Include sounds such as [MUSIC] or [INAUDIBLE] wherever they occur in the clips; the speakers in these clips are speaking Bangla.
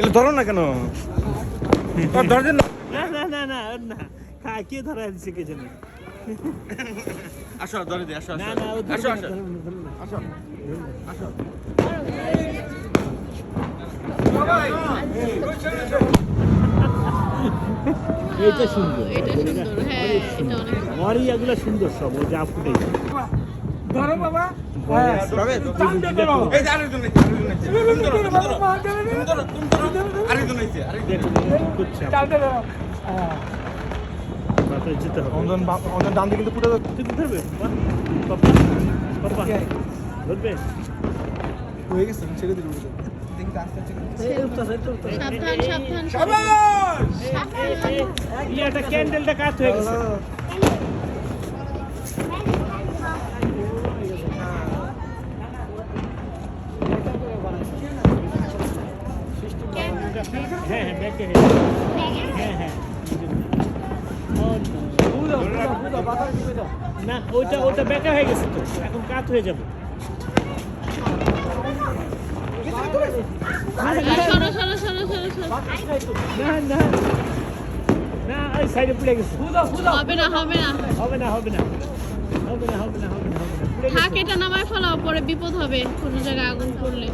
এলে ধরো না কেন? ধরে না। না না না না হ্যাঁ কে ধরা দিচ্ছে কে জানে? আসো ধরে দে আসো আসো। আসো আসো। আসো। এটা সুন্দর এটা সুন্দর হ্যাঁ এটা অনেক সুন্দর। সব যা ফুটে ধরো বাবা। ডান দিকে কিন্তু পুরো ধরবে ধরবে হয়ে গেছে ছেড়ে ক্যান্ডেলটা কাজ হয়ে গেছে বেকা হয়ে গেছে তো এখন কাত হয়ে যাবে। হবে না হবে না। হবে না হবে না হবে না হবে না হবে না থাক এটা নামায় ফেলাও পরে বিপদ হবে কোনো জায়গায় আগুন করলে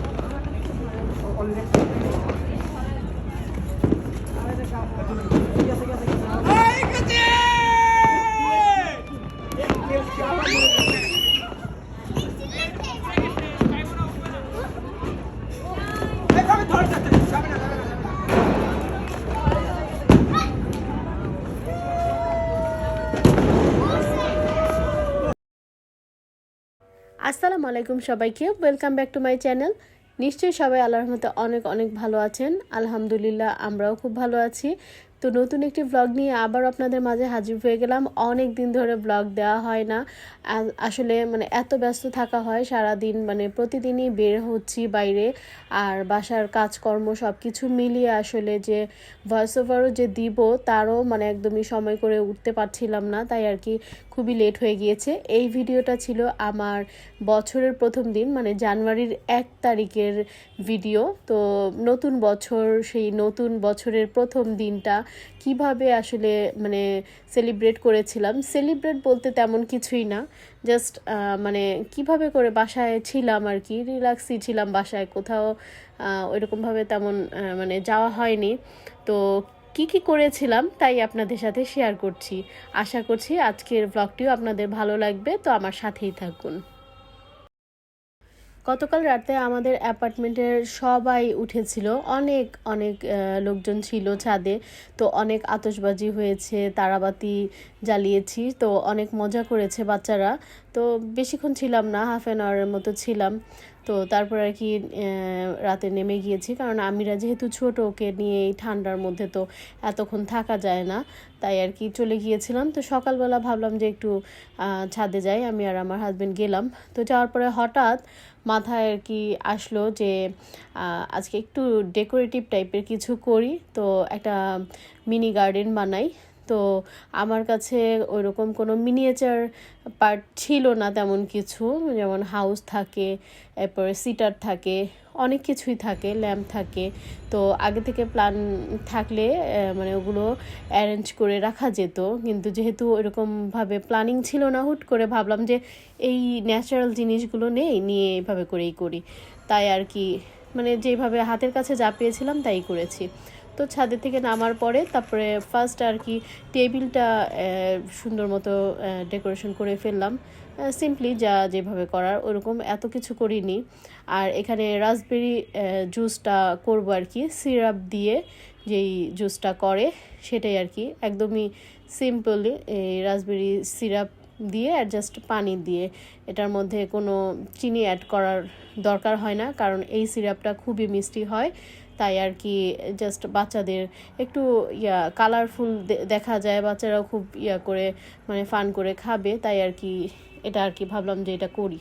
আসসালামু আলাইকুম সবাইকে। Welcome back to my channel নিশ্চয়ই সবাই আল্লাহর মতো অনেক অনেক ভালো আছেন। আলহামদুলিল্লাহ, আমরাও খুব ভালো আছি। তো নতুন একটি ব্লগ নিয়ে আবার আপনাদের মাঝে হাজির হয়ে গেলাম। অনেক দিন ধরে ব্লগ দেওয়া হয় না। আসলে মানে এত ব্যস্ত থাকা হয় সারা দিন মানে প্রতিদিনই বের হচ্ছি বাইরে। আর বাসার কাজকর্ম সব কিছু মিলিয়ে আসলে যে ভয়েস ওভারও যে দিব, তারও মানে একদমই সময় করে উঠতে পারছিলাম না। তাই আর কি খুবই লেট হয়ে গিয়েছে। এই ভিডিওটা ছিল আমার বছরের প্রথম দিন মানে জানুয়ারির এক তারিখের ভিডিও। তো নতুন বছর, সেই নতুন বছরের প্রথম দিনটা কীভাবে আসলে মানে সেলিব্রেট করেছিলাম। সেলিব্রেট বলতে তেমন কিছুই না। জাস্ট মানে কীভাবে করে বাসায় ছিলাম আর কি রিল্যাক্সই ছিলাম বাসায়। কোথাও ওইরকমভাবে তেমন মানে যাওয়া হয়নি। তো কি কি করেছিলাম তাই আপনাদের সাথে শেয়ার করছি। আশা করছি আজকের ব্লগটিও আপনাদের ভালো লাগবে। তো আমার সাথেই থাকুন। গতকাল রাতে আমাদের অ্যাপার্টমেন্টের সবাই উঠেছিল। অনেক অনেক লোকজন ছিল ছাদে। তো অনেক আতশবাজি হয়েছে, তারাবাতি জ্বালিয়েছি। তো অনেক মজা করেছে বাচ্চারা। তো বেশিক্ষণ ছিলাম না হাফ অ্যান আওয়ারের মতো ছিলাম। তো তারপর আর কি রাতে নেমে গিয়েছি। কারণ আমিরা যেহেতু ছোট, ওকে নিয়ে এই ঠান্ডার মধ্যে তো এতক্ষণ থাকা যায় না, তাই আর কি চলে গিয়েছিলাম। তো সকালবেলা ভাবলাম যে একটু ছাদে যাই, আমি আর আমার হাজব্যান্ড গেলাম। তো যাওয়ার পরে হঠাৎ মাথায় আর কি আসলো যে আজকে একটু ডেকোরেটিভ টাইপের কিছু করি। তো একটা মিনি গার্ডেন বানাই। তো আমার কাছে ওইরকম কোনো মিনিয়েচার পার্ট ছিল না তেমন কিছু। যেমন হাউস থাকে, এরপরে সিটার থাকে, অনেক কিছুই থাকে ল্যাম্প থাকে। তো আগে থেকে প্ল্যান থাকলে মানে ওগুলো অ্যারেঞ্জ করে রাখা যেত। কিন্তু যেহেতু ওইরকমভাবে প্ল্যানিং ছিল না, হুট করে ভাবলাম যে এই ন্যাচারাল জিনিসগুলো নেই, নিয়ে এইভাবে করেই করি। তাই আর কি মানে যেভাবে হাতের কাছে যা পেয়েছিলাম তাই করেছি। তো ছাদের থেকে নামার পরে তারপরে ফার্স্ট আর কি টেবিলটা সুন্দর মতো ডেকোরেশন করে ফেললাম। সিম্পলি যা যেভাবে করার, ওরকম এত কিছু করিনি। আর এখানে রাসবেরি জুসটা করব আর কি সিরাপ দিয়ে যেই জুসটা করে, সেটাই আর কি। একদমই সিম্পলি এই রাসবেরি সিরাপ দিয়ে আর জাস্ট পানি দিয়ে। এটার মধ্যে কোনো চিনি অ্যাড করার দরকার হয় না, কারণ এই সিরাপটা খুবই মিষ্টি হয়। তাই আর কি জাস্ট বাচ্চাদের একটু, ইয়া কালারফুল দেখা যায়, বাচ্চারাও খুব ইয়া করে মানে ফান করে খাবে, তাই আর কি, এটা আর কি ভাবলাম যে এটা করি।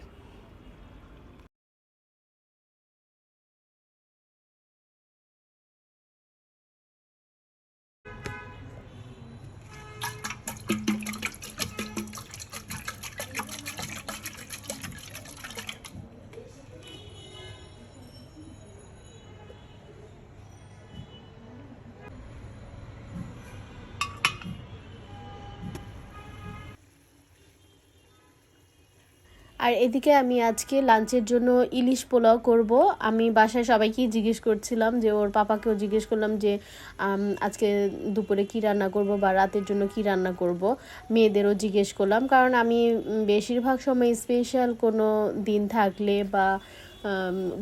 এদিকে আমি আজকে লাঞ্চের জন্য ইলিশ পোলাও করব। আমি বাসায় সবাইকেই জিজ্ঞেস করছিলাম যে ওর পাপাকেও জিজ্ঞেস করলাম যে আজকে দুপুরে কি রান্না করব বা রাতের জন্য কি রান্না করব। মেয়েদেরও জিজ্ঞেস করলাম, কারণ আমি বেশিরভাগ সময় স্পেশাল কোনো দিন থাকলে বা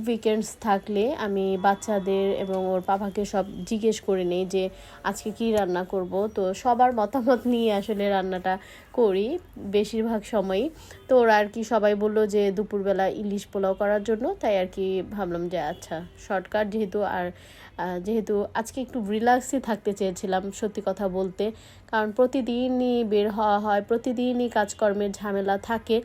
উইকেন্ডস থাকলে আমি বাচ্চাদের এবং ওর বাবাকে সব জিজ্ঞেস করে নিই যে, আজকে কি রান্না করব? তো সবার মতামত নিয়ে আসলে রান্নাটা করি বেশিরভাগ সময়ই। তো ওরা আর কি সবাই বলল যে, দুপুরবেলা ইলিশ পোলাও করার জন্য। তাই আর কি ভাবলাম যে আচ্ছা শর্টকাট যেহেতু আর যেহেতু আজকে একটু রিল্যাক্সই থাকতে চেয়েছিলাম, সত্যি কথা বলতে। কারণ প্রতিদিনই বের হওয়া হয়, প্রতিদিনই কাজকর্মের ঝামেলা থাকে।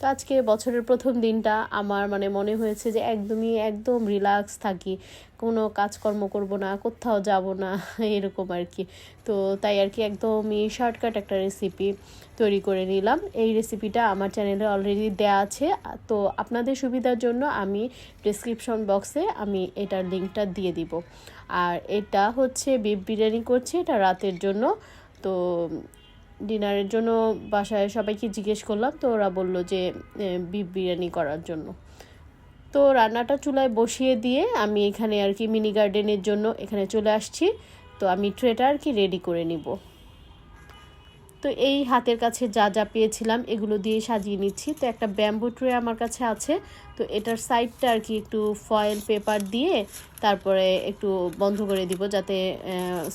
তো আজকে বছরের প্রথম দিনটা আমার মানে মনে হয়েছে যে একদমই একদম রিল্যাক্স থাকি। কোনো কাজকর্ম করব না, কোথাও যাব না, এরকম আর কি। তো তাই আর কি একদমই শর্টকাট একটা রেসিপি তৈরি করে নিলাম। এই রেসিপিটা আমার চ্যানেলে অলরেডি দেয়া আছে। তো আপনাদের সুবিধার জন্য আমি ডিসক্রিপশন বক্সে আমি এটার লিঙ্কটা দিয়ে দিব। আর এটা হচ্ছে বিফ বিরিয়ানি করছি, এটা রাতের জন্য। তো ডিনারের জন্য বাসায় সবাইকে জিজ্ঞেস করলাম, তো ওরা বলল যে বিফ বিরিয়ানি করার জন্য। তো রান্নাটা চুলায় বসিয়ে দিয়ে আমি এখানে আর কি মিনি গার্ডেনের জন্য এখানে চলে আসছি। তো আমি ট্রেটা আর কি রেডি করে নিব। তো এই হাতের কাছে যা যা পেয়েছিলাম এগুলো দিয়ে সাজিয়ে নিচ্ছি। তো একটা ব্যাম্বু ট্রে আমার কাছে আছে। তো এটার সাইডটা আর কি একটু ফয়েল পেপার দিয়ে তারপরে একটু বন্ধ করে দিব যাতে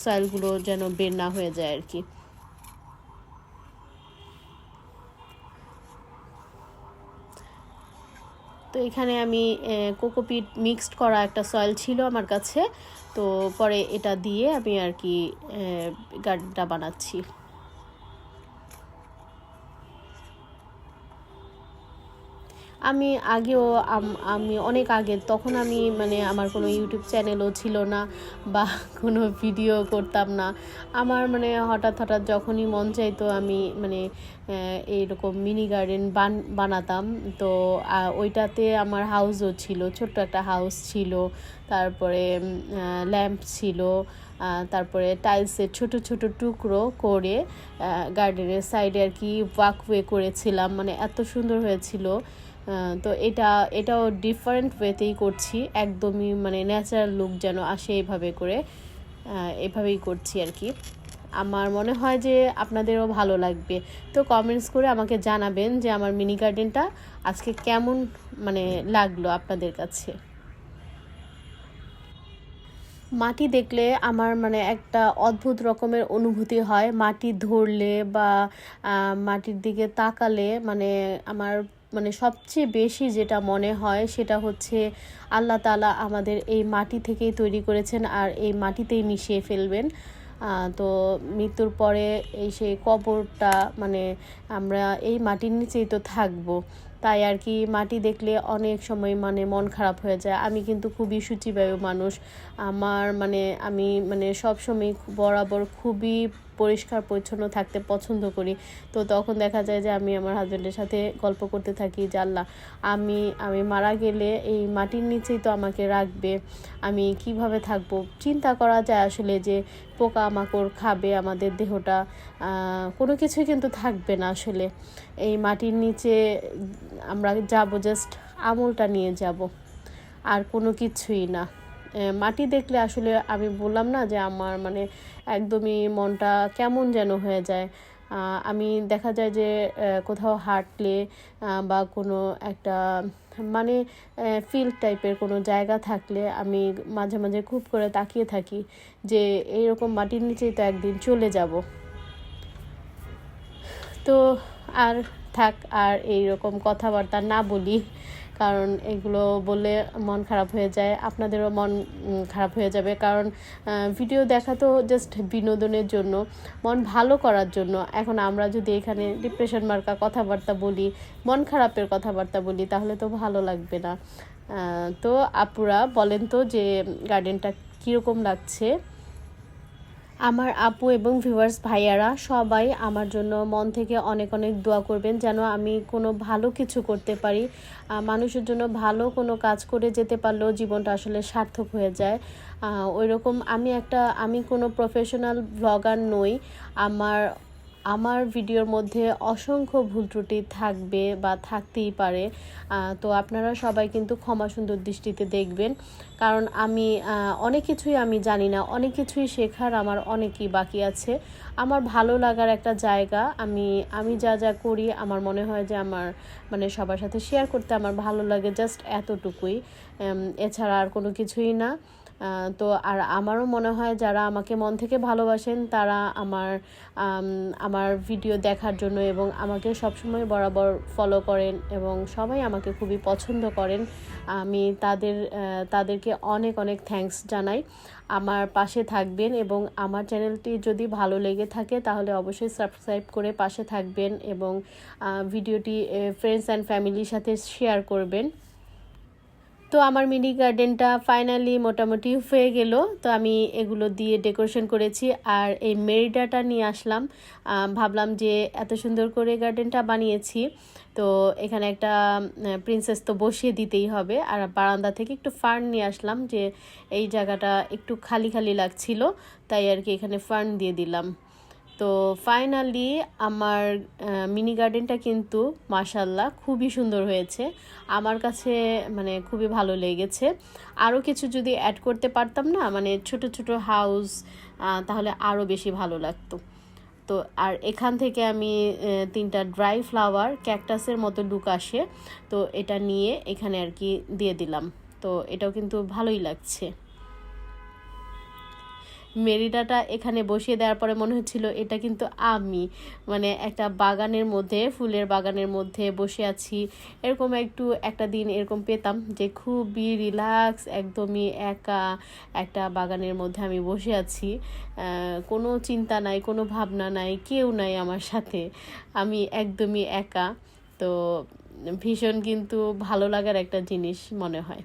সয়েলগুলো যেন বের না হয়ে যায় আর কি। তো এখানে আমি কোকোপিট মিক্সড করা একটা সয়েল ছিল আমার কাছে। তো পরে এটা দিয়ে আমি আর কি গার্ডটা বানাচ্ছি। আমি আগেও, আমি অনেক আগে, তখন আমি মানে আমার কোনো ইউটিউব চ্যানেলও ছিল না বা [LAUGHS] কোনো ভিডিও করতাম না। আমার মানে হঠাৎ হঠাৎ যখনই মন চাইতো আমি মানে এইরকম মিনি গার্ডেন বান, বানাতাম। তো ওইটাতে আমার হাউসও ছিল, ছোট্ট একটা হাউস ছিল। তারপরে ল্যাম্প ছিল। তারপরে টাইলসের ছোট ছোট টুকরো করে গার্ডেনের সাইডে আর কি ওয়াকওয়ে করেছিলাম। মানে এত সুন্দর হয়েছিল। তো এটা, এটাও ডিফারেন্ট ওয়েতেই করছি। একদমই মানে ন্যাচারাল লুক যেন আসে এভাবে করে এভাবেই করছি আর কি। আমার মনে হয় যে আপনাদেরও ভালো লাগবে। তো কমেন্টস করে আমাকে জানাবেন যে আমার মিনি গার্ডেনটা আজকে কেমন মানে লাগল আপনাদের কাছে। মাটি দেখলে আমার মানে একটা অদ্ভুত রকমের অনুভূতি হয়। মাটি ধরলে বা মাটির দিকে তাকালে মানে আমার মানে সবচেয়ে বেশি যেটা মনে হয় সেটা হচ্ছে আল্লাহ তালা আমাদের এই মাটি থেকেই তৈরি করেছেন আর এই মাটিতেই মিশিয়ে ফেলবেন। তো মৃত্যুর পরে এই সেই কবরটা মানে আমরা এই মাটির নিচেই তো থাকব। তাই আর কি মাটি দেখলে অনেক সময় মানে মন খারাপ হয়ে যায়। আমি কিন্তু খুবই সূচিবায়ু মানুষ। আমার মানে আমি মানে সবসময় বরাবর খুবই পরিষ্কার, পরিচ্ছন্ন থাকতে পছন্দ করি। তো তখন দেখা যায় যে আমি আমার হাজব্যান্ডের সাথে গল্প করতে থাকি যে, আল্লাহ, আমি আমি মারা গেলে এই মাটির নিচেই তো আমাকে রাখবে। আমি কীভাবে থাকব? চিন্তা করা যায় আসলে যে পোকা মাকড় খাবে আমাদের দেহটা। কোনো কিছুই কিন্তু থাকবে না আসলে। এই মাটির নিচে আমরা যাব জাস্ট আমলটা নিয়ে যাব। আর কোনো কিছুই না। মাটি দেখলে আসলে আমি বললাম না যে আমার মানে একদমই মনটা কেমন যেন হয়ে যায়। আমি দেখা যায় যে কোথাও হাঁটলে বা কোনো একটা মানে ফিল্ড টাইপের কোনো জায়গা থাকলে আমি মাঝে মাঝে খুব করে তাকিয়ে থাকি যে, এইরকম মাটির নিচেই তো একদিন চলে যাব। তো, আর থাক, আর এই রকম কথাবার্তা না বলি। কারণ এগুলো বললে মন খারাপ হয়ে যায়, আপনাদেরও মন খারাপ হয়ে যাবে। কারণ ভিডিও দেখা তো জাস্ট বিনোদনের জন্য, মন ভালো করার জন্য। এখন আমরা যদি এখানে ডিপ্রেশন মার্কা কথাবার্তা বলি, মন খারাপের কথাবার্তা বলি, তাহলে তো ভালো লাগবে না। তো আপুরা বলেন তো যে গার্ডেনটা কীরকম লাগছে? আমার আপু এবং ভিউয়ার্স ভাইয়ারা, সবাই আমার জন্য মন থেকে অনেক অনেক দোয়া করবেন যেন আমি কোনো ভালো কিছু করতে পারি। মানুষের জন্য ভালো কোনো কাজ করে যেতে পারলেও জীবনটা আসলে সার্থক হয়ে যায়। ওই রকম আমি একটা, আমি কোনো প্রফেশনাল ব্লগার নই। আমার আমার ভিডিওর মধ্যে অসংখ্য ভুল ত্রুটি থাকবে বা থাকতেই পারে। তো আপনারা সবাই কিন্তু ক্ষমা সুন্দর দৃষ্টিতে দেখবেন। কারণ আমি অনেক কিছুই আমি জানি না, অনেক কিছুই শেখার আমার অনেকই বাকি আছে। আমার ভালো লাগার একটা জায়গা, আমি আমি যা যা করি, আমার মনে হয় যে আমার মানে সবার সাথে শেয়ার করতে আমার ভালো লাগে জাস্ট এতটুকুই। এছাড়া আর কোনো কিছুই না। তো আর আমারও মনে হয় যারা আমাকে মন থেকে ভালোবাসেন, তারা আমার আমার ভিডিও দেখার জন্য এবং আমাকে সবসময় বরাবর ফলো করেন এবং সবাই আমাকে খুবই পছন্দ করেন। আমি তাদের তাদেরকে অনেক অনেক থ্যাঙ্কস জানাই। আমার পাশে থাকবেন এবং আমার চ্যানেলটি যদি ভালো লেগে থাকে, তাহলে অবশ্যই সাবস্ক্রাইব করে পাশে থাকবেন এবং ভিডিওটি ফ্রেন্ডস অ্যান্ড ফ্যামিলির সাথে শেয়ার করবেন। তো আমার মিনি গার্ডেনটা ফাইনালি মোটামুটি হয়ে গেল। তো আমি এগুলো দিয়ে ডেকোরেশন করেছি আর এই মেরিডাটা নিয়ে আসলাম। ভাবলাম যে এত সুন্দর করে গার্ডেনটা বানিয়েছি, তো এখানে একটা প্রিন্সেস তো বসিয়ে দিতেই হবে। আর বারান্দা থেকে একটু ফার্ন নিয়ে আসলাম যে এই জায়গাটা একটু খালি খালি লাগছিল, তাই আর কি এখানে ফার্ন দিয়ে দিলাম। তো ফাইনালি আমার মিনি গার্ডেনটা কিন্তু মাশাল্লাহ খুবই সুন্দর হয়েছে। আমার কাছে মানে খুবই ভালো লেগেছে। আরও কিছু যদি অ্যাড করতে পারতাম না মানে ছোট ছোট হাউস তাহলে আরও বেশি ভালো লাগতো। তো, আর এখান থেকে আমি তিনটা ড্রাই ফ্লাওয়ার ক্যাকটাসের মতো লুক আসে। তো, এটা নিয়ে এখানে আর কি দিয়ে দিলাম। তো, এটাও কিন্তু ভালোই লাগছে। মেরিনাটা এখানে বসিয়ে দেওয়ার পরে মনে হচ্ছিল এটা কিন্তু আমি। মানে একটা বাগানের মধ্যে, ফুলের বাগানের মধ্যে বসে আছি। এরকম একটু একটা দিন এরকম পেতাম যে খুবই রিল্যাক্স, একদমই একা একটা বাগানের মধ্যে আমি বসে আছি। কোনো চিন্তা নাই, কোনো ভাবনা নাই, কেউ নাই আমার সাথে। আমি একদমই একা। তো ভীষণ কিন্তু ভালো লাগার একটা জিনিস মনে হয়।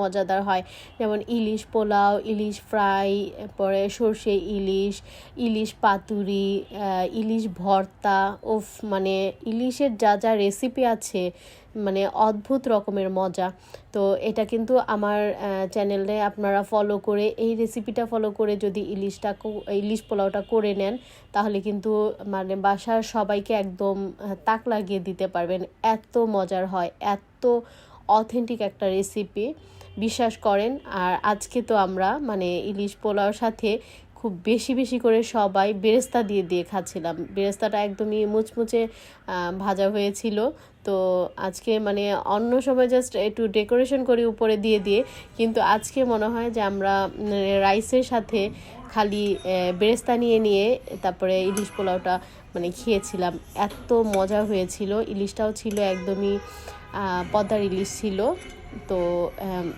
মজাদার হয়। যেমন ইলিশ পোলাও, ইলিশ ফ্রাই পরে সর্ষে ইলিশ ইলিশ পাতুরি ইলিশ ভর্তা। ওফ মানে ইলিশের যা যা রেসিপি আছে মানে অদ্ভুত রকমের মজা। তো এটা কিন্তু আমার চ্যানেলে আপনারা ফলো করে এই রেসিপিটা ফলো করে যদি ইলিশটা ইলিশ পোলাওটা করে নেন, তাহলে কিন্তু মানে বাসার সবাইকে একদম তাক লাগিয়ে দিতে পারবেন। এত মজার হয়, এত অথেন্টিক একটা রেসিপি বিশ্বাস করেন। আর আজকে তো আমরা মানে ইলিশ পোলাওর সাথে খুব বেশি বেশি করে সবাই বেরেস্তা দিয়ে দিয়ে খাচ্ছিলাম। বেরেস্তাটা একদমই মুচমুচে ভাজা হয়েছিল। তো আজকে মানে অন্য সময় জাস্ট একটু ডেকোরেশন করি উপরে দিয়ে দিয়ে। কিন্তু আজকে মনে হয় যে আমরা রাইসের সাথে খালি বেরেস্তা নিয়ে নিয়ে তারপরে ইলিশ পোলাওটা মানে খেয়েছিলাম। এত মজা হয়েছিল। ইলিশটাও ছিল একদমই পদ্মার ইলিশ ছিল। তো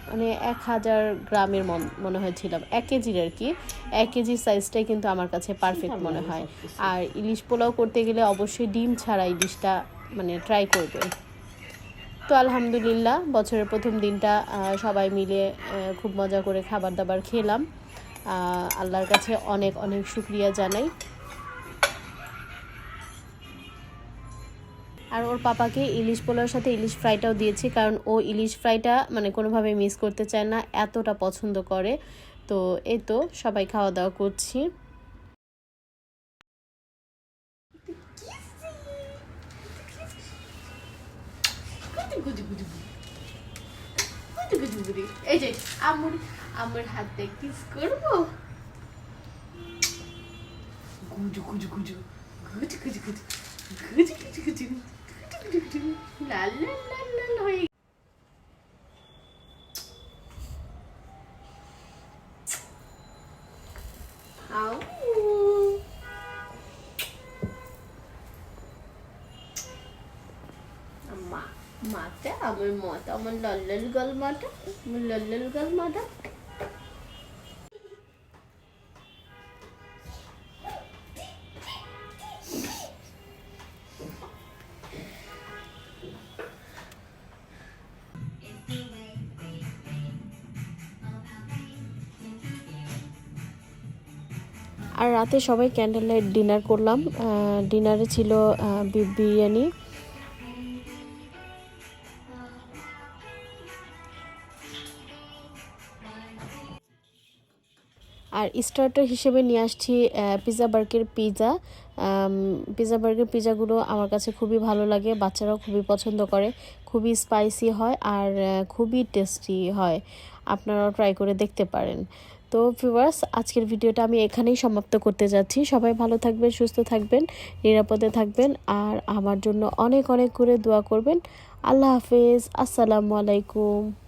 মানে এক হাজার গ্রামের মন- মনে হয়েছিলাম এক কেজির আর কি। এক কেজির সাইজটাই কিন্তু আমার কাছে পারফেক্ট মনে হয়। আর ইলিশ পোলাও করতে গেলে অবশ্যই ডিম ছাড়া ইলিশটা মানে ট্রাই করবেন তো আলহামদুলিল্লাহ বছরের প্রথম দিনটা সবাই মিলে খুব মজা করে খাবার দাবার খেলাম। আল্লাহর কাছে অনেক অনেক শুক্রিয়া জানাই। আর ওর পাপাকে ইলিশ পোলাওর সাথে ইলিশ ফ্রাইটাও দিয়েছি, কারণ ও ইলিশ ফ্রাইটা মানে কোনোভাবে মিস করতে চায় না, এতটা পছন্দ করে। তো এই তো সবাই খাওয়া দাওয়া করছি। এই যে আমুর আমার হাতে কিস করব। গুজু গুজু গুজু। গুজু গুজু গুজু গুজু গুজু গুজু। লাল হয়ে মাটা আমার মত আমার লাল লাল গাল মাটা আমার লাল লাল গাল মাটা রাতে সবাই ক্যান্ডেল লাইট ডিনার করলাম। ডিনারে ছিল বিরিয়ানি। আর স্টার্টার হিসেবে নিয়ে আসছি pizza burger pizza pizza burger পিৎজাগুলো আমার কাছে খুবই ভালো লাগে, বাচ্চারাও খুবই পছন্দ করে, খুবই স্পাইসি হয় আর খুবই টেস্টি হয়। আপনারাও ট্রাই করে দেখতে পারেন। তো ভিউয়ার্স আজকের ভিডিওটা আমি এখানেই সমাপ্ত করতে যাচ্ছি। সবাই ভালো থাকবেন, সুস্থ থাকবেন, নিরাপদে থাকবেন, আর আমার জন্য অনেক অনেক করে দোয়া করবেন। আল্লাহ হাফেজ, আসসালামু আলাইকুম।